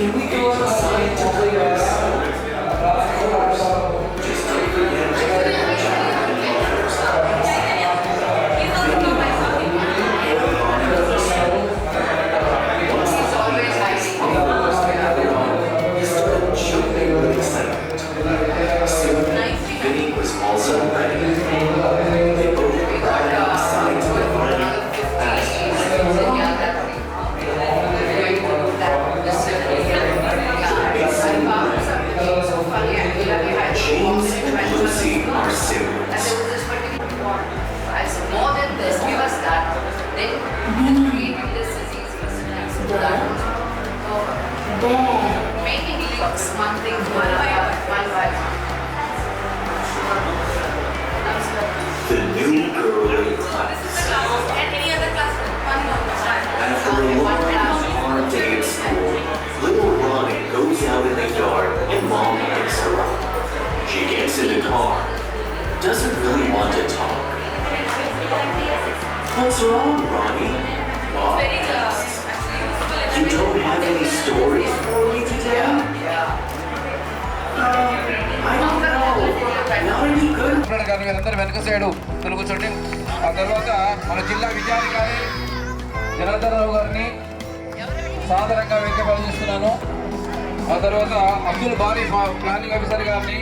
Can we go outside to play basketball? James and Lucy are siblings. I said, more than this, give us that. Then creating this disease was nice. So that There. making leaks, one thing, one by one by one. The new girl class. And any other class, one more. After a long and in the car, doesn't really want to talk. What's wrong, Ronnie? Mom asks. You don't have any stories for me today? I don't know. Not any good ఉన్నాడు కానీ వీరందరూ వెనక side కూర్చోండి ఆ తర్వాత మన జిల్లా విద్యాధికారి జనార్దనరావు గారిని సాధారణంగా వేదిక ఆ తర్వాత అబ్దుల్ బారీ ప్లానింగ్ ఆఫీసర్ గారిని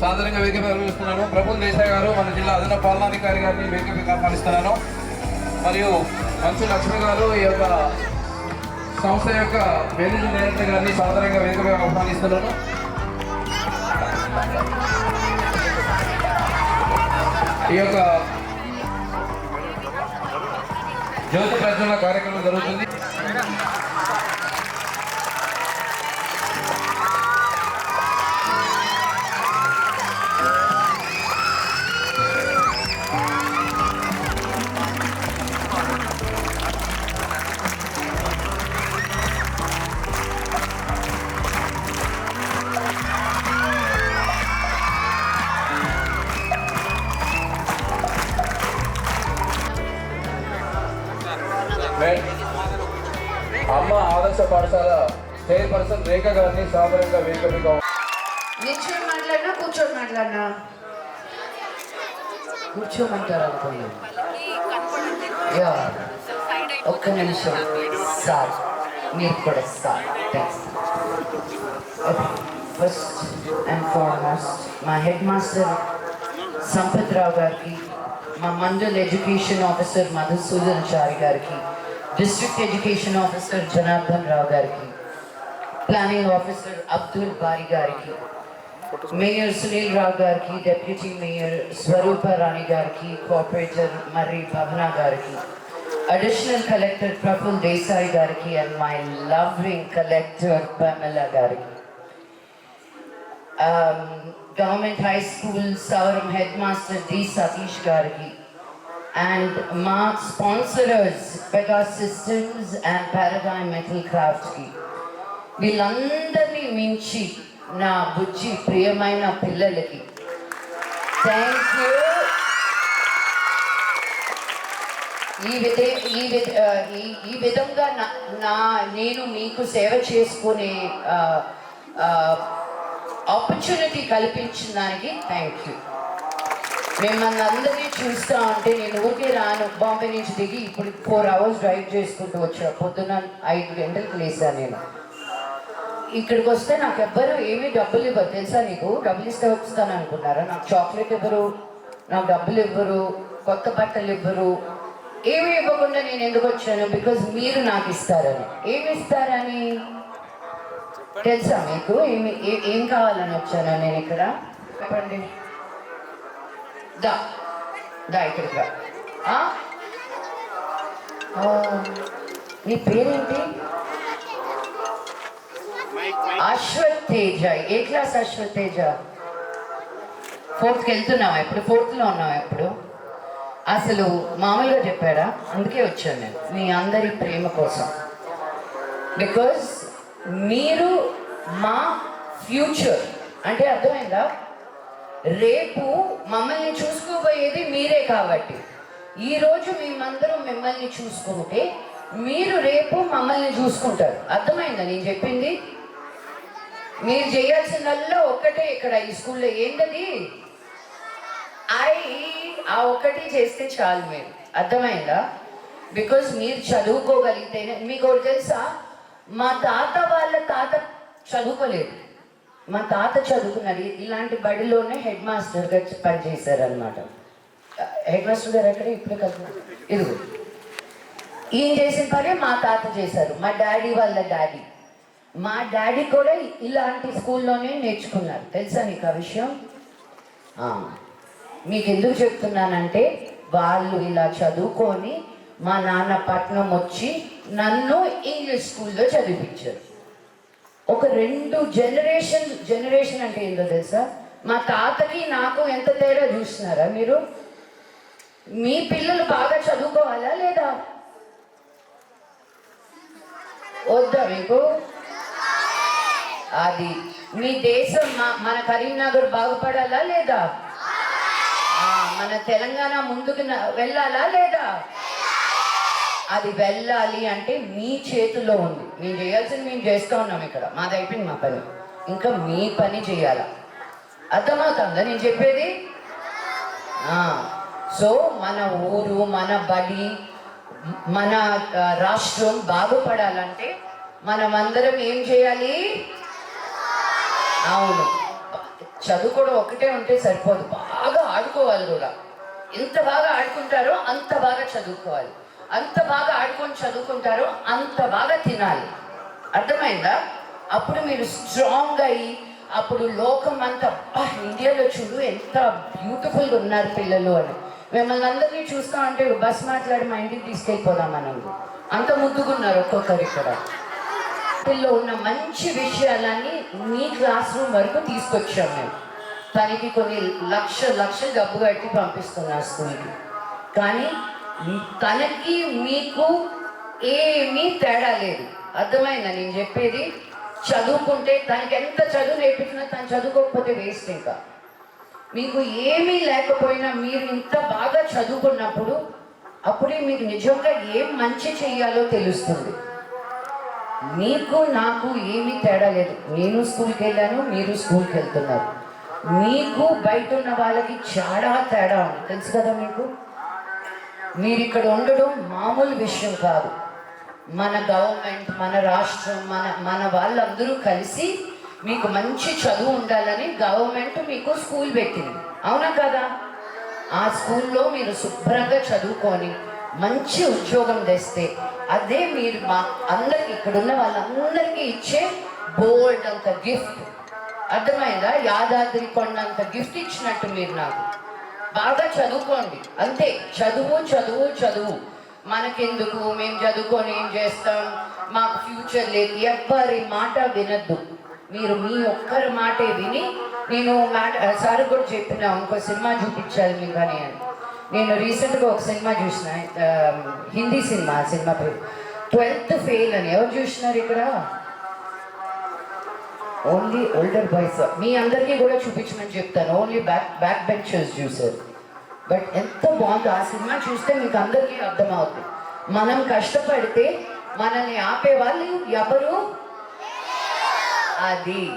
సాధారణంగా వేదిక పరిపాలిస్తున్నాను ప్రభుల్ దేశాయ్ గారు మన జిల్లా అదన పాలనాధికారి గారిని వేదిక ఆహ్వానిస్తున్నాను. మరియు మంచు లక్ష్మి గారు ఈ యొక్క సంస్థ యొక్క మేనేజింగ్ డైరెక్టర్ గారిని సాధారణంగా వేదిక ఆహ్వానిస్తున్నాను. ఈ యొక్క జ్యోతి ప్రజ్వలన కార్యక్రమం జరుగుతుంది. పాఠశాల చైర్పర్సన్ రేఖ గారిని సాధారణంగా వేదికగా నిల్చొని మాట్లాడినా కూర్చొని మాట్లాడినా? కూర్చోమంటారు అనుకున్నాను యా. ఒక్క నిమిషం. సార్ మీరు కూడా sir. Thanks first and foremost మా హెడ్ మాస్టర్ సంపత్ రావు గారికి మా మండల్ ఎడ్యుకేషన్ ఆఫీసర్ మధుసూదన్ చారి గారికి district education officer Janardhan Rao गार की प्लानिंग ऑफिसर अब्दुल बारी गार की मेयर सुनील राव गार की डेप्यूटी मेयर स्वरूप रानी गार की कॉपरेटर मर्री भवना गार की अडिशनल कलेक्टर प्रफुल देसाई गार की and my loving collector Pamela गार की government high school Savaram headmaster D Satish गार and అండ్ మా sponsors Systems systems and Metal metal వీళ్ళందరినీ మించి నా బుజ్జి ప్రియమైన పిల్లలకి థ్యాంక్ యూ ఈ విధే ఈ విధ ఈ ఈ విధంగా నా నా నేను మీకు సేవ చేసుకునే ఆపర్చునిటీ కల్పించిన దానికి థ్యాంక్ యూ మిమ్మల్ని అందరినీ చూస్తా ఉంటే నేను ఊరికే రాను. బాంబే నుంచి దిగి ఇప్పుడు ఫోర్ అవర్స్ డ్రైవ్ చేసుకుంటూ వచ్చా. పొద్దున ఐదు గంటలకు లేసాను నేను. ఇక్కడికి వస్తే నాకు ఎవ్వరు ఏమీ డబ్బులు ఇవ్వరు. తెలుసా నీకు? డబ్బులు ఇస్తే వస్తాను అనుకున్నారా? నాకు చాక్లెట్ ఇవ్వరు నాకు డబ్బులు ఇవ్వరు కొత్త బట్టలు ఇవ్వరు. ఏమి ఇవ్వకుండా నేను ఎందుకు వచ్చాను? బికాజ్ మీరు నాకు ఇస్తారని. ఏమి ఇస్తారని? తెలుసా మీకు? ఏమి ఏం కావాలని వచ్చాను నేను ఇక్కడ? చెప్పండి. దా. దా ఇక్కడికి రా. నీ పేరేంటి? అశ్వత్ తేజ ఏ క్లాస్ అశ్వత్ తేజ ఫోర్త్కి వెళ్తున్నావా ఇప్పుడు? ఫోర్త్లో ఉన్నావా ఇప్పుడు? అసలు మామూలుగా చెప్పాడా? అందుకే వచ్చాను నేను. మీ అందరి ప్రేమ కోసం. బికాజ్ మీరు మా ఫ్యూచర్ అంటే అర్థమైందా? రేపు మమ్మల్ని చూసుకోబోయేది మీరే కాబట్టి. ఈరోజు మేమందరం మిమ్మల్ని చూసుకుంటే మీరు రేపు మమ్మల్ని చూసుకుంటారు. అర్థమైందా నేను చెప్పింది? మీరు చేయాల్సిందల్లా ఒక్కటే ఇక్కడ ఈ స్కూల్లో ఏంటది? ఐ ఆ ఒక్కటి చేస్తే చాలు మీరు. అర్థమైందా? బికాజ్ మీరు చదువుకోగలిగితేనే మీకు ఒకటి తెలుసా? మా తాత వాళ్ళ తాత చదువుకోలేదు. మా తాత చదువుకున్నారు ఇలాంటి బడిలోనే హెడ్ మాస్టర్గా పనిచేశారు అనమాట హెడ్ మాస్టర్ గారు ఎక్కడ? ఇప్పుడే కదా ఇదిగో. ఈయన చేసిన పని మా తాత చేశారు. మా డాడీ వాళ్ళ డాడీ. మా డాడీ కూడా ఇలాంటి స్కూల్లోనే నేర్చుకున్నారు. తెలుసా నీకు ఆ విషయం? మీకు ఎందుకు చెప్తున్నానంటే వాళ్ళు ఇలా చదువుకొని మా నాన్న పట్నం వచ్చి నన్ను ఇంగ్లీష్ స్కూల్లో చదివించారు. ఒక రెండు జనరేషన్ జనరేషన్ అంటే ఏందో తెలుసా? మా తాతకి నాకు ఎంత తేడా చూస్తున్నారా మీరు? మీ పిల్లలు బాగా చదువుకోవాలా లేదా? వద్దా మీకు? అది మీ దేశం మా- మన కరీంనగర్ బాగుపడాలా లేదా? మన తెలంగాణ ముందుకు వెళ్ళాలా లేదా? అది వెళ్ళాలి అంటే మీ చేతిలో ఉంది. మేము చేయాల్సింది మేము చేస్తూ ఉన్నాం ఇక్కడ. మాది అయిపోయింది మా పని. ఇంకా మీ పని చేయాలా. అర్థమవుతుందా నేను చెప్పేది? సో మన ఊరు మన బడి మన రాష్ట్రం బాగుపడాలంటే మనమందరం ఏం చేయాలి? అవును. చదువుకోవడం ఒకటే ఉంటే సరిపోదు. బాగా ఆడుకోవాలి కూడా. ఎంత బాగా ఆడుకుంటారో అంత బాగా చదువుకోవాలి. అంత బాగా ఆడుకొని చదువుకుంటారో అంత బాగా తినాలి. అర్థమైందా? అప్పుడు మీరు స్ట్రాంగ్ అయ్యి అప్పుడు లోకం అంతా ఇండియాలో చూడు ఎంత బ్యూటిఫుల్గా ఉన్నారు పిల్లలు అని. మిమ్మల్ని అందరినీ చూస్తా ఉంటే బస్ మాట్లాడి మా ఇంటికి తీసుకెళ్ళిపోదాం మనం అంత ముద్దుగున్నారు ఒక్కొక్కరు ఇక్కడ. వాటిల్లో ఉన్న మంచి విషయాలన్నీ మీ క్లాస్ రూమ్ వరకు తీసుకొచ్చాం మేము. తనకి కొన్ని లక్ష లక్షలు డబ్బు కట్టి పంపిస్తున్నాం స్కూల్కి. కానీ తనకి మీకు ఏమీ తేడా లేదు. అర్థమైందా? నేను చెప్పేది చదువుకుంటే తనకి ఎంత చదువు నేర్పించినా తను చదువుకోకపోతే వేస్ట్ ఇంకా. మీకు ఏమీ లేకపోయినా మీరు ఇంత బాగా చదువుకున్నప్పుడు అప్పుడే మీకు నిజంగా ఏం మంచి చెయ్యాలో తెలుస్తుంది. మీకు నాకు ఏమీ తేడా లేదు. నేను స్కూల్కి వెళ్ళాను మీరు స్కూల్కి వెళ్తున్నారు. మీకు బయట ఉన్న వాళ్ళకి చాలా తేడా ఉంది. తెలుసు కదా మీకు? మీరు ఇక్కడ ఉండడం మామూలు విషయం కాదు. మన గవర్నమెంట్ మన రాష్ట్రం మన మన వాళ్ళందరూ కలిసి మీకు మంచి చదువు ఉండాలని గవర్నమెంట్ మీకు స్కూల్ పెట్టింది. అవునా కదా? ఆ స్కూల్లో మీరు శుభ్రంగా చదువుకొని మంచి ఉద్యోగం తెస్తే అదే మీరు మా అందరికి ఇక్కడ ఉన్న వాళ్ళందరికీ ఇచ్చే బోల్డ్ అంత గిఫ్ట్. అర్థమైందా? యాదాద్రి కొండంత గిఫ్ట్ ఇచ్చినట్టు మీరు నాకు. బాగా చదువుకోండి. అంతే చదువు చదువు చదువు. మనకెందుకు? మేము చదువుకొని ఏం చేస్తాం? మాకు ఫ్యూచర్ లేదు. ఎవ్వరి మాట వినద్దు. మీరు మీ ఒక్కరి మాటే విని నేను మాట సార్ కూడా చెప్పిన ఇంకో సినిమా చూపించాలి మీకు అని. అని నేను రీసెంట్గా ఒక సినిమా చూసిన హిందీ సినిమా సినిమా పేరు. ట్వెల్త్ ఫెయిల్ అని. ఎవరు చూసినారు ఇక్కడ? ఓన్లీ ఓల్డర్ బాయ్స్ మీ అందరికీ కూడా చూపించమని చెప్తాను. ఓన్లీ బ్యాక్ బ్యాక్ బెంచర్స్ చూసారు బట్ ఎంత బాగుందో ఆ సినిమా చూస్తే మీకు అందరికీ అర్థమవుతుంది. మనం కష్టపడితే మనల్ని ఆపే వాళ్ళు ఎవరు? అది.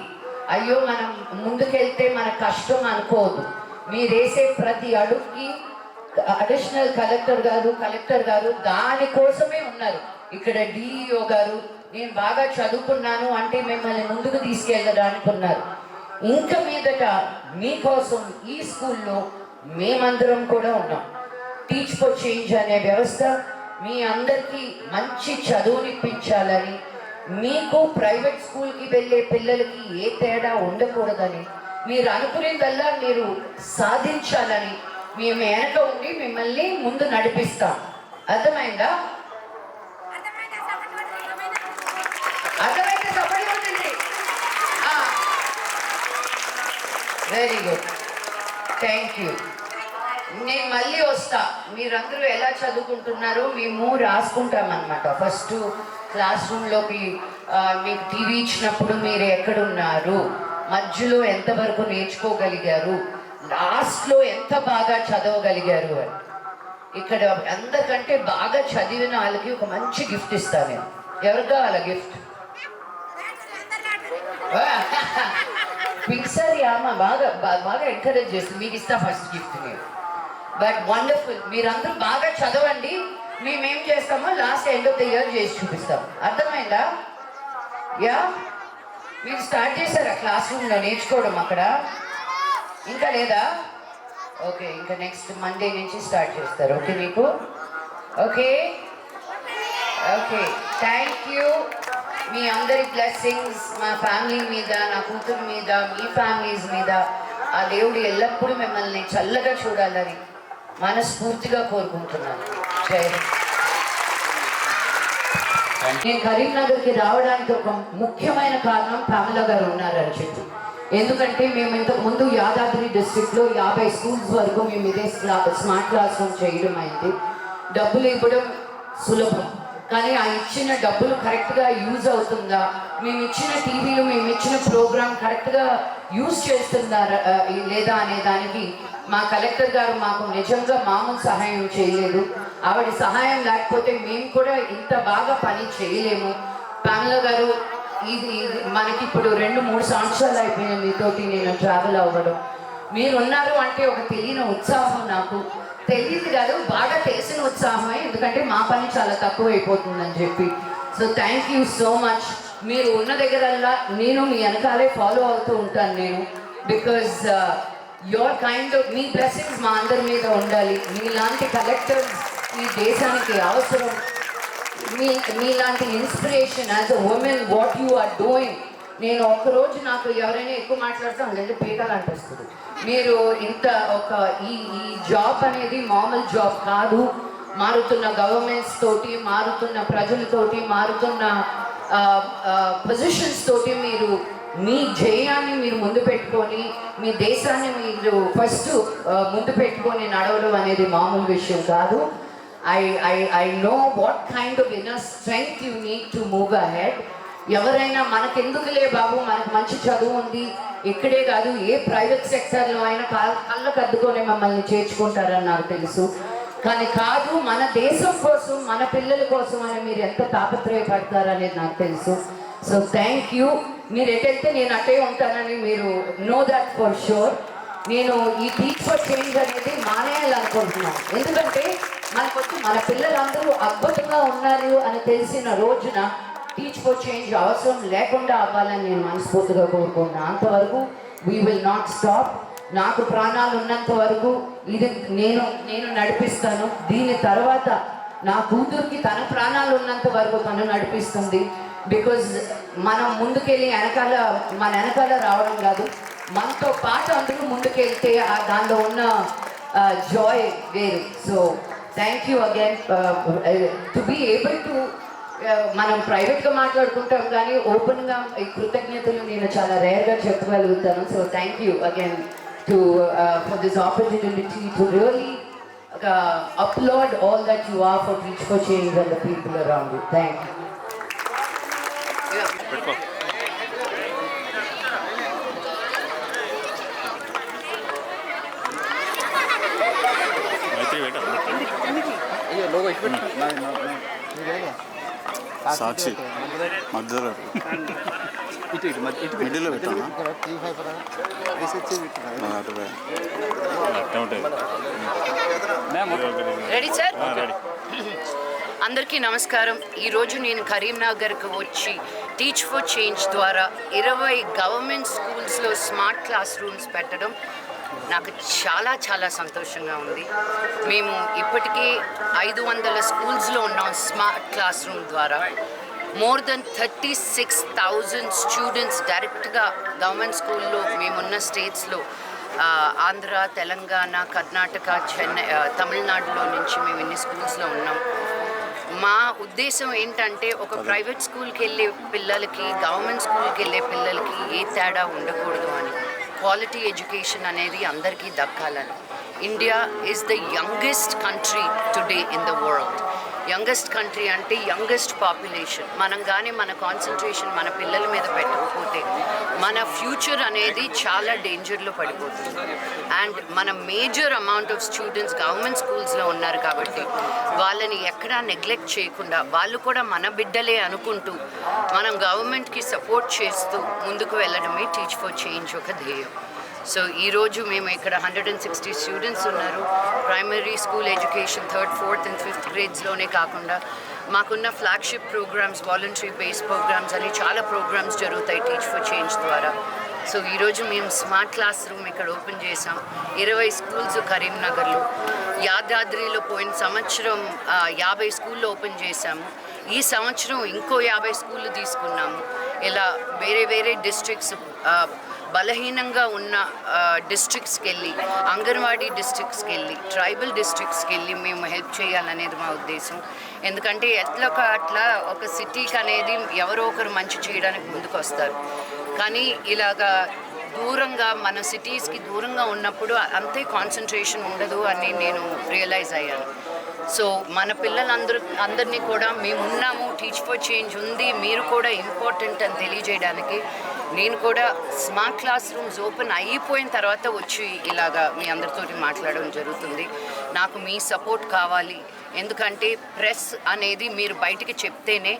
అయ్యో మనం ముందుకెళ్తే మన కష్టం అనుకోదు. మీరు వేసే ప్రతి అడుగుకి అడిషనల్ కలెక్టర్ గారు కలెక్టర్ గారు దానికోసమే ఉన్నారు. ఇక్కడ డిఈఓ గారు నేను బాగా చదువుకున్నాను అంటే మిమ్మల్ని ముందుకు తీసుకెళ్ళడానికి ఉన్నారు. ఇంకా మీదట మీకోసం ఈ స్కూల్లో మేమందరం కూడా ఉన్నాం. టీచ్ ఫర్ చేంజ్ అనే వ్యవస్థ మీ అందరికీ మంచి చదువునిప్పించాలని మీకు ప్రైవేట్ స్కూల్కి వెళ్ళే పిల్లలకి ఏ తేడా ఉండకూడదని మీరు అనుకునేదల్లా మీరు సాధించాలని మేము వెనక ఉండి మిమ్మల్ని ముందు నడిపిస్తాం. అర్థమైందా? అర్థమైతే సపడి ఉంటుంది వెరీ గుడ్ థ్యాంక్ యూ నేను మళ్ళీ వస్తా. మీరందరూ ఎలా చదువుకుంటున్నారు మేము రాసుకుంటాం అనమాట ఫస్ట్ క్లాస్ రూమ్లోకి మీకు టీవీ ఇచ్చినప్పుడు మీరు ఎక్కడున్నారు? మధ్యలో ఎంతవరకు నేర్చుకోగలిగారు? లాస్ట్లో ఎంత బాగా చదవగలిగారు అని. ఇక్కడ అందరికంటే బాగా చదివిన వాళ్ళకి ఒక మంచి గిఫ్ట్ ఇస్తాను నేను. ఎవరికి కావాలా గిఫ్ట్ పిక్సర్ అమ్మ బాగా బాగా ఎంకరేజ్ చేస్తుంది. మీకు ఇస్తా ఫస్ట్ గిఫ్ట్ మీరు బట్ వండర్ఫుల్ మీరందరూ బాగా చదవండి. మేమేం చేస్తామో last end of the year చేసి చూపిస్తాం. అర్థమైందా? యా మీరు స్టార్ట్ చేశారా క్లాస్ రూమ్లో నేర్చుకోవడం అక్కడ? ఇంకా లేదా? ఓకే ఇంకా నెక్స్ట్ మండే నుంచి స్టార్ట్ చేస్తారు. ఓకే మీకు? ఓకే ఓకే థ్యాంక్ యూ మీ అందరి బ్లెస్సింగ్స్ మా ఫ్యామిలీ మీద నా కూతురు మీద మీ ఫ్యామిలీస్ మీద. ఆ దేవుడు ఎల్లప్పుడూ మిమ్మల్ని చల్లగా చూడాలని మనస్ఫూర్తిగా కోరుకుంటున్నాను. జై. నేను కరీంనగర్కి రావడానికి ఒక ముఖ్యమైన కారణం పామల గారు ఉన్నారని చెప్పి. ఎందుకంటే మేము ఇంతకు ముందు యాదాద్రి డిస్ట్రిక్ట్లో యాభై స్కూల్స్ వరకు మేము ఇదే స్మార్ట్ క్లాస్ రూమ్ చేయడం అయింది. డబ్బులు ఇవ్వడం సులభం. కానీ ఆ ఇచ్చిన డబ్బులు కరెక్ట్గా యూజ్ అవుతుందా? మేము ఇచ్చిన టీవీలు మేము ఇచ్చిన ప్రోగ్రామ్ కరెక్ట్గా యూజ్ చేస్తుందా? లేదా అనే దానికి మా కలెక్టర్ గారు మాకు నిజంగా మామూలు సహాయం చేయలేదు. ఆవిడ సహాయం లేకపోతే మేము కూడా ఇంత బాగా పని చేయలేము. పామల గారు ఇది మనకి ఇప్పుడు రెండు మూడు సంవత్సరాలు అయిపోయినాయి మీతోటి నేను ట్రావెల్ అవ్వడం. మీరు ఉన్నారు అంటే ఒక తెలియని ఉత్సాహం నాకు. తెలియదు కాదు బాగా తెలిసిన ఉత్సాహమే. ఎందుకంటే మా పని చాలా తక్కువ అయిపోతుందని చెప్పి. So thank you so much మీరు ఉన్న దగ్గరల్లా నేను మీ వెనకాలే ఫాలో అవుతూ ఉంటాను నేను. బికాజ్ యువర్ కైండ్ ఆఫ్ మీ బ్లెస్సింగ్స్ మా అందరి మీద ఉండాలి. మీలాంటి కలెక్టర్స్ ఈ దేశానికి అవసరం. మీ మీలాంటి inspiration as a woman what you are doing నేను ఒకరోజు నాకు ఎవరైనా ఎక్కువ మాట్లాడతాం లేదంటే పీకలు అనిపిస్తుంది. మీరు ఇంత ఒక ఈ ఈ జాబ్ అనేది మామూలు జాబ్ కాదు. మారుతున్న గవర్నమెంట్స్ తోటి మారుతున్న ప్రజలతోటి మారుతున్న పొజిషన్స్ తోటి మీరు మీ జయాన్ని మీరు ముందు పెట్టుకొని మీ దేశాన్ని మీరు ఫస్ట్ ముందు పెట్టుకొని నడవడం అనేది మామూలు విషయం కాదు. I I I know what kind of inner strength you need to move ahead ఎవరైనా మనకెందుకులే బాబు? మనకు మంచి చదువు ఉంది. ఇక్కడే కాదు ఏ ప్రైవేట్ సెక్టర్లో అయినా కా- కళ్ళకు అద్దుకొని మమ్మల్ని చేర్చుకుంటారని నాకు తెలుసు. కానీ కాదు మన దేశం కోసం మన పిల్లల కోసం అని మీరు ఎంత తాపత్రయపడతారనేది నాకు తెలుసు. సో థ్యాంక్ యూ మీరు ఎటైతే నేను అటే ఉంటానని మీరు నో దట్ ఫర్ షూర్ నేను ఈ టీచ్ ఫర్ చేంజ్ అనేది మానేయాలనుకుంటున్నాను. ఎందుకంటే మనకొచ్చి మన పిల్లలందరూ అద్భుతంగా ఉన్నారు అని తెలిసిన రోజున టీచ్ ఫర్ చేంజ్ అవసరం లేకుండా అవ్వాలని నేను మనస్ఫూర్తిగా కోరుకుంటున్నాను అంతవరకు వీ విల్ నాట్ స్టాప్ నాకు ప్రాణాలు ఉన్నంత వరకు ఇది నేను నేను నడిపిస్తాను. దీని తర్వాత నా కూతురికి తన ప్రాణాలు ఉన్నంత వరకు తను నడిపిస్తుంది. బికాజ్ మనం ముందుకెళ్ళి వెనకాల మన వెనకాల రావడం కాదు. మనతో పాటు అందరూ ముందుకెళ్తే ఆ దానిలో ఉన్న జాయ్ వేరు. So thank you again to be able to మనం ప్రైవేట్గా మాట్లాడుకుంటాం కానీ ఓపెన్గా ఈ కృతజ్ఞతలు నేను చాలా రేర్గా చెప్పగలుగుతాను. So thank you again to for this opportunity to really applaud all that you are for Teach For Change and the people around you thank you Maitri పెట్టా. సాక్షి. మధ్యలో మిడిల్లో పెట్టానా? Ready sir? అందరికీ నమస్కారం. ఈరోజు నేను కరీంనగర్కి వచ్చి టీచ్ ఫర్ చేంజ్ ద్వారా ఇరవై గవర్నమెంట్ స్కూల్స్లో స్మార్ట్ క్లాస్ రూమ్స్ పెట్టడం నాకు చాలా చాలా సంతోషంగా ఉంది. మేము ఇప్పటికే ఐదు వందల స్కూల్స్లో ఉన్నాం స్మార్ట్ క్లాస్ రూమ్ ద్వారా. More than thirty six thousand students డైరెక్ట్గా గవర్నమెంట్ స్కూల్లో మేమున్న స్టేట్స్లో ఆంధ్ర తెలంగాణ కర్ణాటక చెన్నై తమిళనాడులో నుంచి మేము ఇన్ని స్కూల్స్లో ఉన్నాం. మా ఉద్దేశం ఏంటంటే ఒక ప్రైవేట్ స్కూల్కి వెళ్ళే పిల్లలకి గవర్నమెంట్ స్కూల్కి వెళ్ళే పిల్లలకి ఏ తేడా ఉండకూడదు అని. క్వాలిటీ ఎడ్యుకేషన్ అనేది అందరికీ దక్కాలని. India is the youngest country today in the world youngest country అంటే యంగెస్ట్ పాపులేషన్. మనం కానీ మన కాన్సన్ట్రేషన్ మన పిల్లల మీద పెట్టకపోతే మన ఫ్యూచర్ అనేది చాలా డేంజర్లో పడిపోతుంది. అండ్ మన major amount of students government స్కూల్స్లో ఉన్నారు కాబట్టి వాళ్ళని ఎక్కడా నెగ్లెక్ట్ చేయకుండా వాళ్ళు కూడా మన బిడ్డలే అనుకుంటూ మనం గవర్నమెంట్కి సపోర్ట్ చేస్తూ ముందుకు వెళ్ళడమే టీచ్ ఫర్ చేంజ్ ఒక ధ్యేయం. సో ఈరోజు మేము ఇక్కడ హండ్రెడ్ అండ్ సిక్స్టీ స్టూడెంట్స్ ఉన్నారు. Primary school education third fourth and fifth గ్రేడ్స్లోనే కాకుండా మాకున్న flagship programmes voluntary base programmes అని చాలా ప్రోగ్రామ్స్ జరుగుతాయి టీచ్ ఫర్ చేంజ్ ద్వారా. సో ఈరోజు మేము స్మార్ట్ క్లాస్ రూమ్ ఇక్కడ ఓపెన్ చేసాం ఇరవై స్కూల్స్ కరీంనగర్లో. యాదాద్రిలో పోయిన సంవత్సరం యాభై స్కూళ్ళు ఓపెన్ చేశాము. ఈ సంవత్సరం ఇంకో యాభై స్కూళ్ళు తీసుకున్నాము. ఇలా వేరే వేరే డిస్ట్రిక్ట్స్ బలహీనంగా ఉన్న డిస్ట్రిక్ట్స్కి వెళ్ళి అంగన్వాడీ డిస్ట్రిక్ట్స్కి వెళ్ళి ట్రైబల్ డిస్ట్రిక్ట్స్కి వెళ్ళి మేము హెల్ప్ చేయాలనేది మా ఉద్దేశం. ఎందుకంటే ఎట్లా అట్లా ఒక సిటీకి అనేది ఎవరో ఒకరు మంచి చేయడానికి ముందుకు వస్తారు కానీ ఇలాగా దూరంగా మన సిటీస్కి దూరంగా ఉన్నప్పుడు అంతే కాన్సన్ట్రేషన్ ఉండదు అని నేను రియలైజ్ అయ్యాను. సో మన పిల్లలందరూ అందరినీ కూడా మేము ఉన్నాము టీచ్ ఫర్ చేంజ్ ఉంది మీరు కూడా ఇంపార్టెంట్ అని తెలియజేయడానికి నేను కూడా స్మార్ట్ క్లాస్ రూమ్స్ ఓపెన్ అయిపోయిన తర్వాత వచ్చి ఇలాగా మీ అందరితోటి మాట్లాడడం జరుగుతుంది. నాకు మీ సపోర్ట్ కావాలి. ఎందుకంటే ప్రెస్ అనేది మీరు బయటికి చెప్తేనే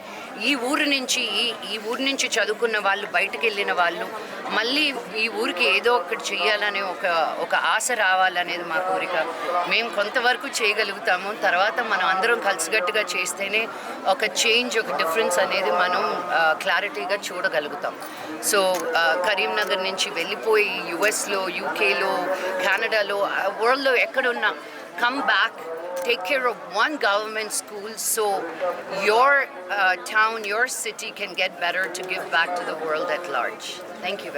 ఈ ఊరు నుంచి ఈ ఈ ఊరు నుంచి చదువుకున్న వాళ్ళు బయటకు వెళ్ళిన వాళ్ళు మళ్ళీ ఈ ఊరికి ఏదో ఒకటి చేయాలనే ఒక ఒక ఆశ రావాలనేది మా కోరిక. మేము కొంతవరకు చేయగలుగుతాము. తర్వాత మనం అందరం కలిసికట్టుగా చేస్తేనే ఒక చేంజ్ ఒక డిఫరెన్స్ అనేది మనం క్లారిటీగా చూడగలుగుతాం. సో కరీంనగర్ నుంచి వెళ్ళిపోయి యుఎస్లో యూకేలో కెనడాలో వరల్డ్లో ఎక్కడున్నా come back take care of one government school so your uh, town, your city can get better to give back to the world at large. Thank you very